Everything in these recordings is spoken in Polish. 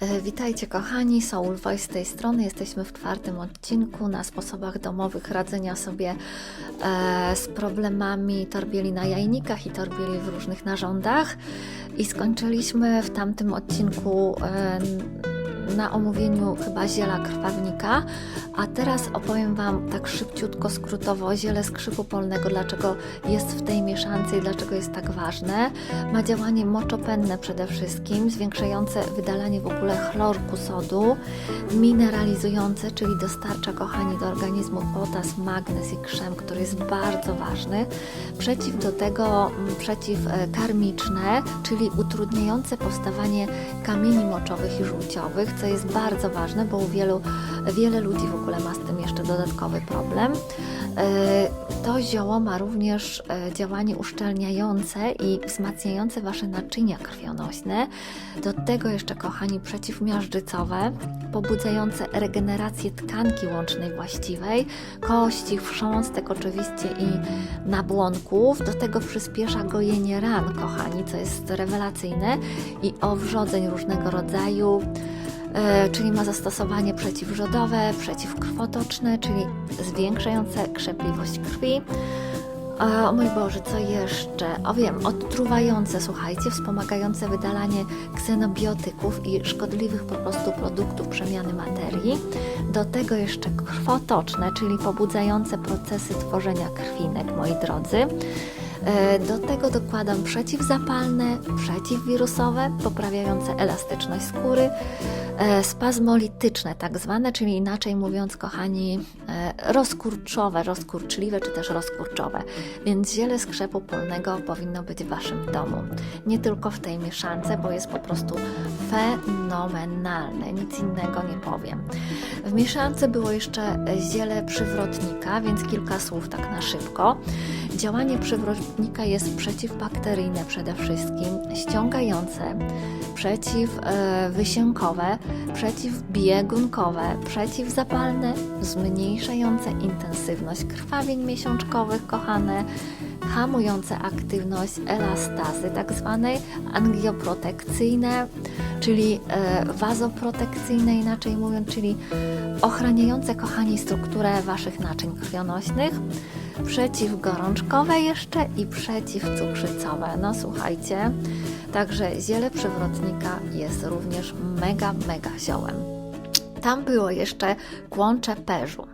E, Witajcie kochani, Soul Voice z tej strony. Jesteśmy w czwartym odcinku na sposobach domowych radzenia sobie e, z problemami torbieli na jajnikach i torbieli w różnych narządach. I skończyliśmy w tamtym odcinku e, na omówieniu chyba ziela krwawnika, a teraz opowiem Wam tak szybciutko, skrótowo ziele skrzypu polnego, dlaczego jest w tej mieszance i dlaczego jest tak ważne. Ma działanie moczopędne przede wszystkim, zwiększające wydalanie w ogóle chlorku sodu, mineralizujące, czyli dostarcza, kochani, do organizmu potas, magnez i krzem, który jest bardzo ważny. Przeciw do tego przeciwkarmiczne, czyli utrudniające powstawanie kamieni moczowych i żółciowych, co jest bardzo ważne, bo u wielu, wiele ludzi w ogóle ma z tym jeszcze dodatkowy problem. E, To zioło ma również e, działanie uszczelniające i wzmacniające Wasze naczynia krwionośne. Do tego jeszcze, kochani, przeciwmiażdżycowe, pobudzające regenerację tkanki łącznej właściwej, kości, chrząstek oczywiście i nabłonków. Do tego przyspiesza gojenie ran, kochani, co jest rewelacyjne i owrzodzeń różnego rodzaju, czyli ma zastosowanie przeciwrzodowe, przeciwkrwotoczne, czyli zwiększające krzepliwość krwi. O mój Boże, co jeszcze? O wiem, odtruwające, słuchajcie, wspomagające wydalanie ksenobiotyków i szkodliwych po prostu produktów przemiany materii. Do tego jeszcze krwotoczne, czyli pobudzające procesy tworzenia krwinek, moi drodzy. E, Do tego dokładam przeciwzapalne, przeciwwirusowe, poprawiające elastyczność skóry, e, spazmolityczne tak zwane, czyli inaczej mówiąc, kochani, e, rozkurczowe, rozkurczliwe czy też rozkurczowe. Więc ziele skrzepu polnego powinno być w Waszym domu. Nie tylko w tej mieszance, bo jest po prostu fenomenalne, nic innego nie powiem. W mieszance było jeszcze ziele przywrotnika, więc kilka słów tak na szybko. Działanie przywrotnika jest przeciwbakteryjne przede wszystkim, ściągające, przeciwwysiękowe, przeciwbiegunkowe, przeciwzapalne, zmniejszające intensywność krwawień miesiączkowych, kochane, hamujące aktywność elastazy, tak zwanej angioprotekcyjne, czyli e, wazoprotekcyjne, inaczej mówiąc, czyli ochraniające, kochani, strukturę Waszych naczyń krwionośnych, przeciwgorączkowe jeszcze i przeciwcukrzycowe. No słuchajcie, także ziele przewrotnika jest również mega, mega ziołem. Tam było jeszcze kłącze perzu.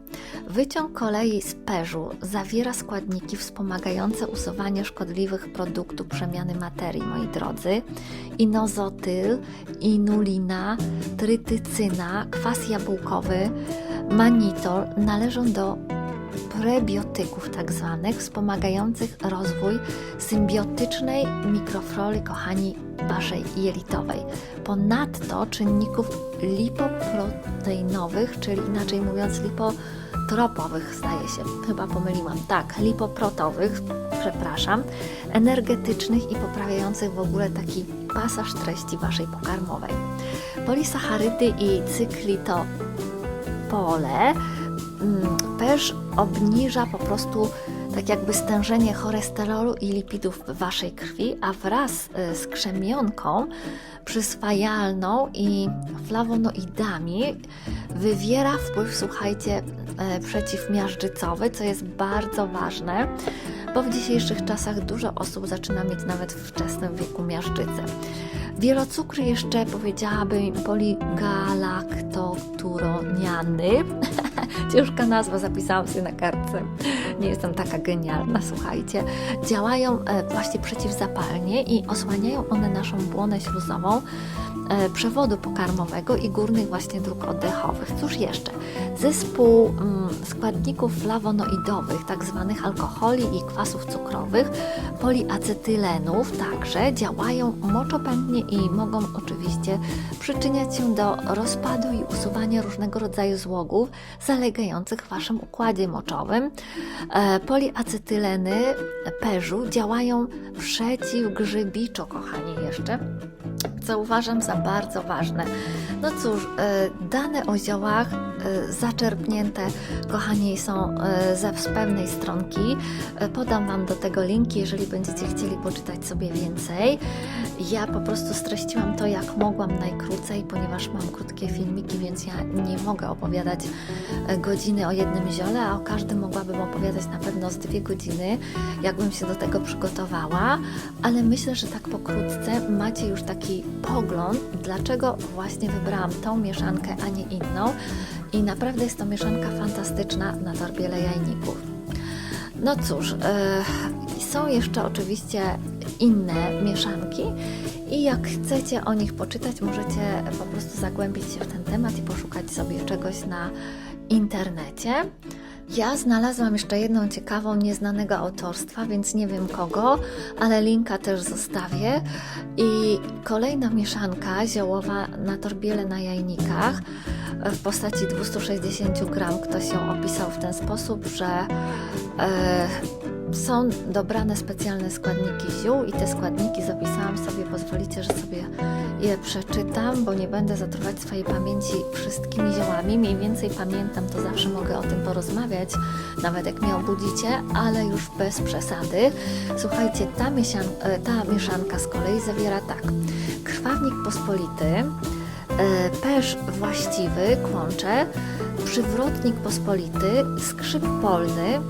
Wyciąg kolei z perzu zawiera składniki wspomagające usuwanie szkodliwych produktów przemiany materii, moi drodzy. Inozotyl, inulina, trytycyna, kwas jabłkowy, manitol należą do prebiotyków tak zwanych, wspomagających rozwój symbiotycznej mikroflory, kochani, waszej jelitowej. Ponadto czynników lipoproteinowych, czyli inaczej mówiąc lipotropowych, zdaje się, chyba pomyliłam, tak, lipoprotowych, przepraszam, energetycznych i poprawiających w ogóle taki pasaż treści waszej pokarmowej. Polisacharydy i cyklitopole mm, też obniża po prostu tak jakby stężenie cholesterolu i lipidów w waszej krwi, a wraz y, z krzemionką przyswajalną i flawonoidami wywiera wpływ, słuchajcie, e, przeciwmiażdżycowy, co jest bardzo ważne, bo w dzisiejszych czasach dużo osób zaczyna mieć nawet w wczesnym wieku miażdżycę. Wielocukry jeszcze powiedziałabym poligalaktoturoniany. Ciężka nazwa, zapisałam sobie na kartce. Nie jestem taka genialna, słuchajcie. Działają e, właśnie przeciwzapalnie i osłaniają one naszą błonę śluzową przewodu pokarmowego i górnych właśnie dróg oddechowych. Cóż jeszcze? Zespół mm, składników flawonoidowych, tak zwanych alkoholi i kwasów cukrowych, poliacetylenów także działają moczopędnie i mogą oczywiście przyczyniać się do rozpadu i usuwania różnego rodzaju złogów zalegających w Waszym układzie moczowym. E, poliacetyleny perzu działają przeciwgrzybiczo, kochani, jeszcze co uważam za bardzo ważne. No cóż, e, dane o ziołach e, zaczerpnięte, kochani, są e, ze pewnej stronki. Podam Wam do tego linki, jeżeli będziecie chcieli poczytać sobie więcej. Ja po prostu streściłam to jak mogłam najkrócej, ponieważ mam krótkie filmiki, więc ja nie mogę opowiadać e, godziny o jednym ziole, a o każdym mogłabym opowiadać na pewno z dwie godziny, jakbym się do tego przygotowała, ale myślę, że tak pokrótce macie już taki pogląd, dlaczego właśnie wybrałam tą mieszankę, a nie inną. I naprawdę jest to mieszanka fantastyczna na torbiele jajników. No cóż, e, są jeszcze oczywiście inne mieszanki i jak chcecie o nich poczytać, możecie po prostu zagłębić się w ten temat i poszukać sobie czegoś na internecie. Ja znalazłam jeszcze jedną ciekawą, nieznanego autorstwa, więc nie wiem kogo, ale linka też zostawię. I kolejna mieszanka ziołowa na torbiele na jajnikach w postaci 260 gram. Ktoś ją opisał w ten sposób, że e, są dobrane specjalne składniki ziół i te składniki zapisałam sobie, pozwolicie, że sobie je przeczytam, bo nie będę zatruwać swojej pamięci wszystkimi ziołami. Mniej więcej pamiętam, to zawsze mogę o tym porozmawiać, nawet jak mnie obudzicie, ale już bez przesady. Słuchajcie, ta, miesian, e, ta mieszanka z kolei zawiera tak, krwawnik pospolity, e, pesz właściwy, kłącze, przywrotnik pospolity, skrzyp polny,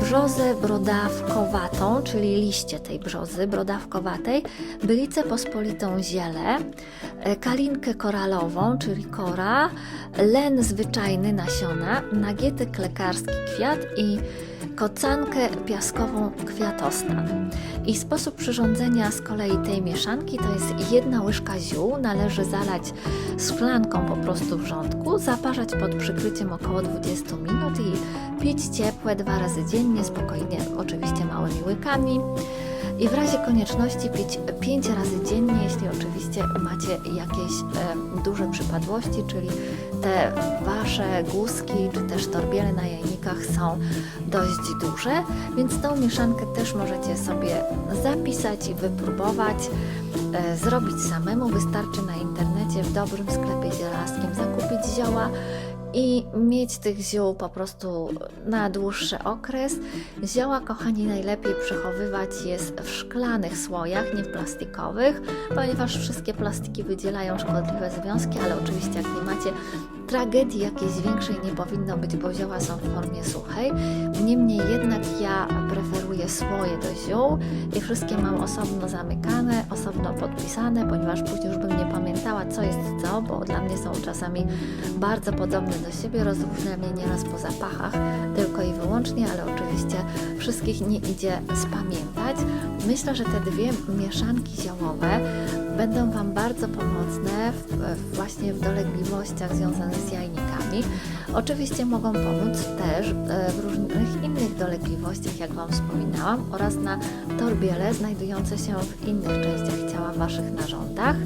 brzozę brodawkowatą, czyli liście tej brzozy brodawkowatej, bylicę pospolitą ziele, e, kalinkę koralową, czyli kora, len zwyczajny nasiona, nagietek lekarski kwiat i kocankę piaskową kwiatostan. I sposób przyrządzenia z kolei tej mieszanki to jest jedna łyżka ziół, należy zalać szklanką po prostu wrzątku, zaparzać pod przykryciem około 20 minut i pić ciepłe dwa razy dziennie, spokojnie, oczywiście małymi łykami. I w razie konieczności pić 5 razy dziennie, jeśli oczywiście macie jakieś e, duże przypadłości, czyli te wasze guzki czy też torbiele na jajnikach są dość duże, więc tą mieszankę też możecie sobie zapisać i wypróbować, e, zrobić samemu. Wystarczy na internecie w dobrym sklepie zielarskim zakupić zioła i mieć tych ziół po prostu na dłuższy okres. Zioła, kochani, najlepiej przechowywać jest w szklanych słojach, nie w plastikowych, ponieważ wszystkie plastiki wydzielają szkodliwe związki, ale oczywiście jak nie macie tragedii jakiejś większej nie powinno być, bo zioła są w formie suchej. Niemniej jednak ja preferuję słoje do ziół i wszystkie mam osobno zamykane, osobno podpisane, ponieważ później już bym nie pamiętała, co jest co, bo dla mnie są czasami bardzo podobne do siebie, rozróżniam je nieraz po zapachach, tylko i wyłącznie, ale oczywiście wszystkich nie idzie spamiętać. Myślę, że te dwie mieszanki ziołowe będą Wam bardzo pomocne w, w właśnie w dolegliwościach związanych z jajnikami. Oczywiście mogą pomóc też e, w różnych innych dolegliwościach, jak Wam wspominałam, oraz na torbiele znajdujące się w innych częściach ciała, Waszych narządach.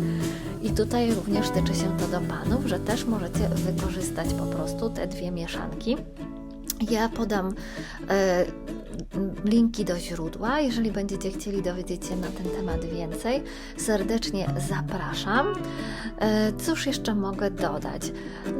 I tutaj również tyczy się to do panów, że też możecie wykorzystać po prostu te dwie mieszanki. Ja podam e, linki do źródła. Jeżeli będziecie chcieli dowiedzieć się na ten temat więcej, serdecznie zapraszam. E, cóż jeszcze mogę dodać?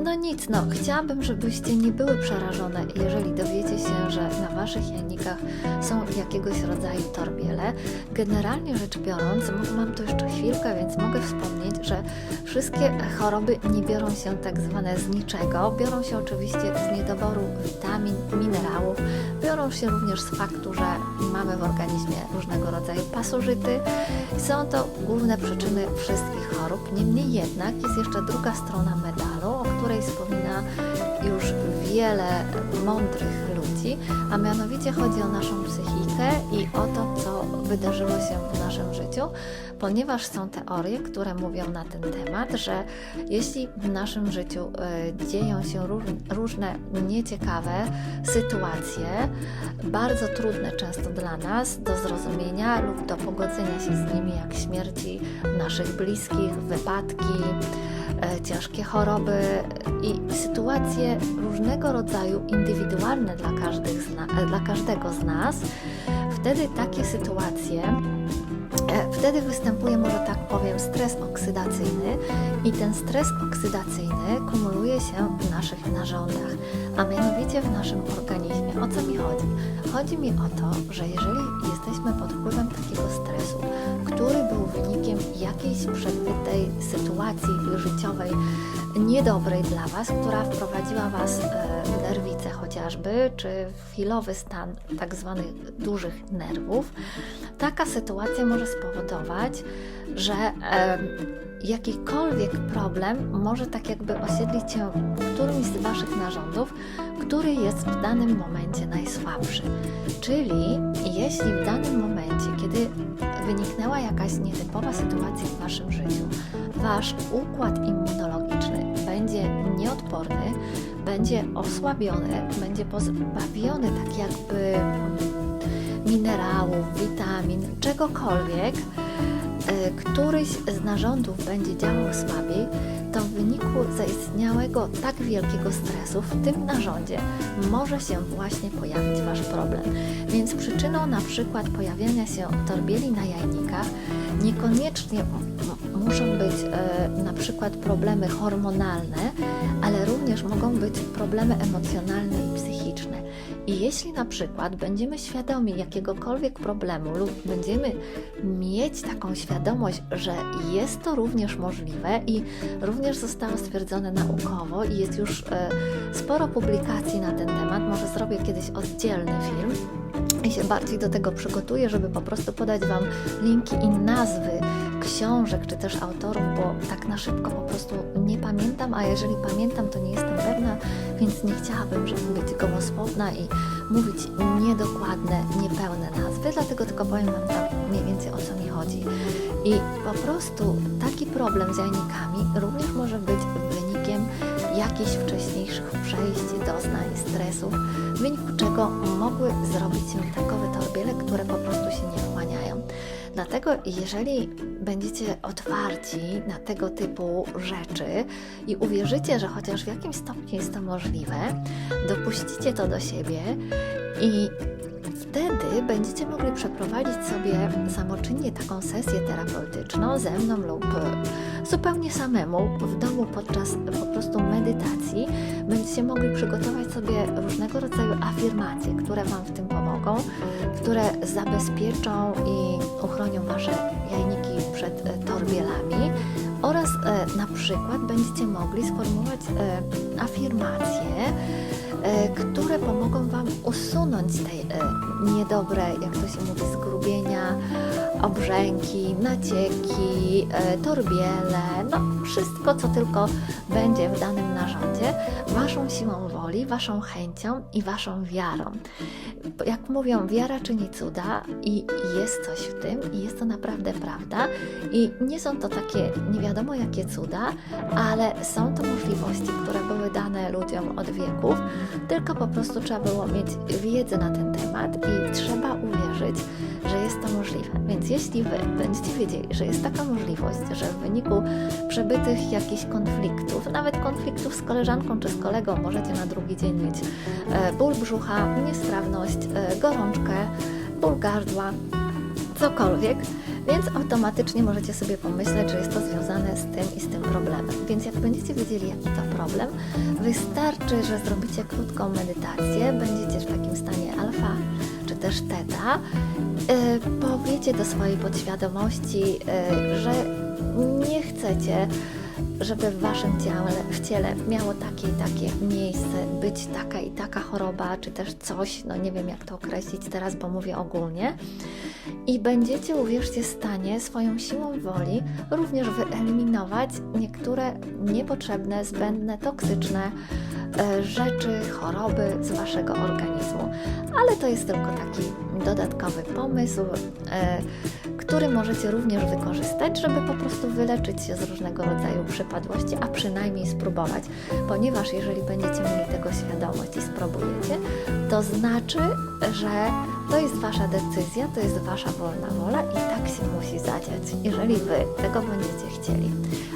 No nic, no chciałabym, żebyście nie były przerażone, jeżeli dowiecie się, że na waszych jajnikach są jakiegoś rodzaju torbiele. Generalnie rzecz biorąc, mam tu jeszcze chwilkę, więc mogę wspomnieć, że wszystkie choroby nie biorą się tak zwane z niczego. Biorą się oczywiście z niedoboru witamin, minerałów, biorą się również z faktu, że mamy w organizmie różnego rodzaju pasożyty. Są to główne przyczyny wszystkich chorób. Niemniej jednak jest jeszcze druga strona medalu, o której wspomina już wiele mądrych a mianowicie chodzi o naszą psychikę i o to, co wydarzyło się w naszym życiu, ponieważ są teorie, które mówią na ten temat, że jeśli w naszym życiu y, dzieją się różne nieciekawe sytuacje, bardzo trudne często dla nas do zrozumienia lub do pogodzenia się z nimi, jak śmierci naszych bliskich, wypadki, e, ciężkie choroby i sytuacje różnego rodzaju indywidualne dla, każdych dla każdego z nas, wtedy takie sytuacje E, Wtedy występuje, może tak powiem, stres oksydacyjny i ten stres oksydacyjny kumuluje się w naszych narządach, a mianowicie w naszym organizmie. O co mi chodzi? Chodzi mi o to, że jeżeli jesteśmy pod wpływem takiego stresu, który był wynikiem jakiejś przebytej sytuacji życiowej niedobrej dla Was, która wprowadziła Was e, chociażby, czy chwilowy stan tak zwanych dużych nerwów, taka sytuacja może spowodować, że e, jakikolwiek problem może tak jakby osiedlić się w którymś z Waszych narządów, który jest w danym momencie najsłabszy. Czyli jeśli w danym momencie, kiedy wyniknęła jakaś nietypowa sytuacja w Waszym życiu, Wasz układ immunologiczny będzie nieodporny, będzie osłabiony, będzie pozbawiony tak jakby minerałów, witamin, czegokolwiek, e, któryś z narządów będzie działał słabiej, to w wyniku zaistniałego tak wielkiego stresu w tym narządzie może się właśnie pojawić Wasz problem. Więc przyczyną na przykład pojawiania się torbieli na jajnikach niekoniecznie muszą być e, na przykład problemy hormonalne, ale również mogą być problemy emocjonalne i psychiczne. I jeśli na przykład będziemy świadomi jakiegokolwiek problemu lub będziemy mieć taką świadomość, że jest to również możliwe i również zostało stwierdzone naukowo i jest już e, sporo publikacji na ten temat, może zrobię kiedyś oddzielny film i się bardziej do tego przygotuję, żeby po prostu podać Wam linki i nazwy książek, czy też autorów, bo tak na szybko po prostu nie pamiętam, a jeżeli pamiętam, to nie jestem pewna, więc nie chciałabym, żeby być gołosłowna i mówić niedokładne, niepełne nazwy, dlatego tylko powiem Wam tak mniej więcej o co mi chodzi. I po prostu taki problem z jajnikami również może być wynikiem jakichś wcześniejszych przejść, doznań, stresów, w wyniku czego mogły zrobić się takowe torbiele, które po prostu się nie wchłaniają. Dlatego jeżeli będziecie otwarci na tego typu rzeczy i uwierzycie, że chociaż w jakimś stopniu jest to możliwe, dopuścicie to do siebie i wtedy będziecie mogli przeprowadzić sobie samoczynnie taką sesję terapeutyczną ze mną lub zupełnie samemu w domu podczas po prostu medytacji. Będziecie mogli przygotować sobie różnego rodzaju afirmacje, które Wam w tym pomogą, które zabezpieczą i uchronią Wasze jajniki przed e, torbielami oraz e, na przykład będziecie mogli sformułować e, afirmacje, które pomogą Wam usunąć te e, niedobre, jak to się mówi, zgrubienia, obrzęki, nacieki, e, torbiele, no wszystko, co tylko będzie w danym narządzie, Waszą siłą woli, Waszą chęcią i Waszą wiarą. Jak mówią, wiara czyni cuda i jest coś w tym i jest to naprawdę prawda i nie są to takie nie wiadomo jakie cuda, ale są to możliwości, które były dane ludziom od wieków, tylko po prostu trzeba było mieć wiedzę na ten temat i trzeba uwierzyć, że jest to możliwe. Więc jeśli Wy będziecie wiedzieli, że jest taka możliwość, że w wyniku przebytych jakichś konfliktów, nawet konfliktów z koleżanką czy z kolegą, możecie na drugi dzień mieć e, ból brzucha, niestrawność, e, gorączkę, ból gardła, cokolwiek, więc automatycznie możecie sobie pomyśleć, że jest to związane z tym i z tym problemem. Więc jak będziecie wiedzieli, jaki to problem, wystarczy, że zrobicie krótką medytację, będziecie w takim stanie alfa czy też teta, yy, powiecie do swojej podświadomości, yy, że nie chcecie żeby w waszym ciele, w ciele miało takie i takie miejsce, być taka i taka choroba, czy też coś, no nie wiem jak to określić teraz, bo mówię ogólnie. I będziecie, uwierzcie, w stanie swoją siłą woli również wyeliminować niektóre niepotrzebne, zbędne, toksyczne rzeczy, choroby z waszego organizmu. Ale to jest tylko taki dodatkowy pomysł, e, który możecie również wykorzystać, żeby po prostu wyleczyć się z różnego rodzaju przypadłości, a przynajmniej spróbować. Ponieważ jeżeli będziecie mieli tego świadomość i spróbujecie, to znaczy, że to jest Wasza decyzja, to jest Wasza wolna wola i tak się musi zadziać, jeżeli Wy tego będziecie chcieli.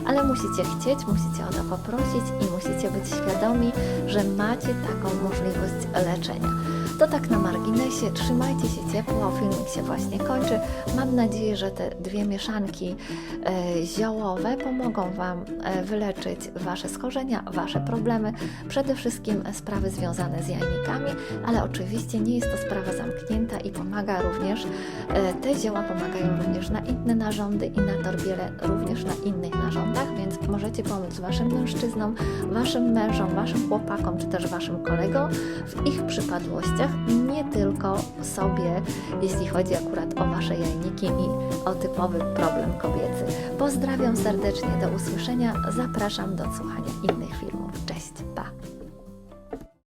Ale musicie chcieć, musicie o to poprosić i musicie być świadomi, że macie taką możliwość leczenia. To tak na marginesie, trzymajcie się ciepło, filmik się właśnie kończy. Mam nadzieję, że te dwie mieszanki e, ziołowe pomogą Wam e, wyleczyć Wasze schorzenia, Wasze problemy, przede wszystkim sprawy związane z jajnikami, ale oczywiście nie jest to sprawa zamknięta i pomaga również, e, te zioła pomagają również na inne narządy i na torbiele również na innych narządach, więc możecie pomóc Waszym mężczyznom, Waszym mężom, Waszym chłopakom, czy też Waszym kolegom w ich przypadłościach, nie tylko sobie, jeśli chodzi akurat o Wasze jajniki i o typowy problem kobiecy. Pozdrawiam serdecznie, do usłyszenia, zapraszam do słuchania innych filmów. Cześć, pa!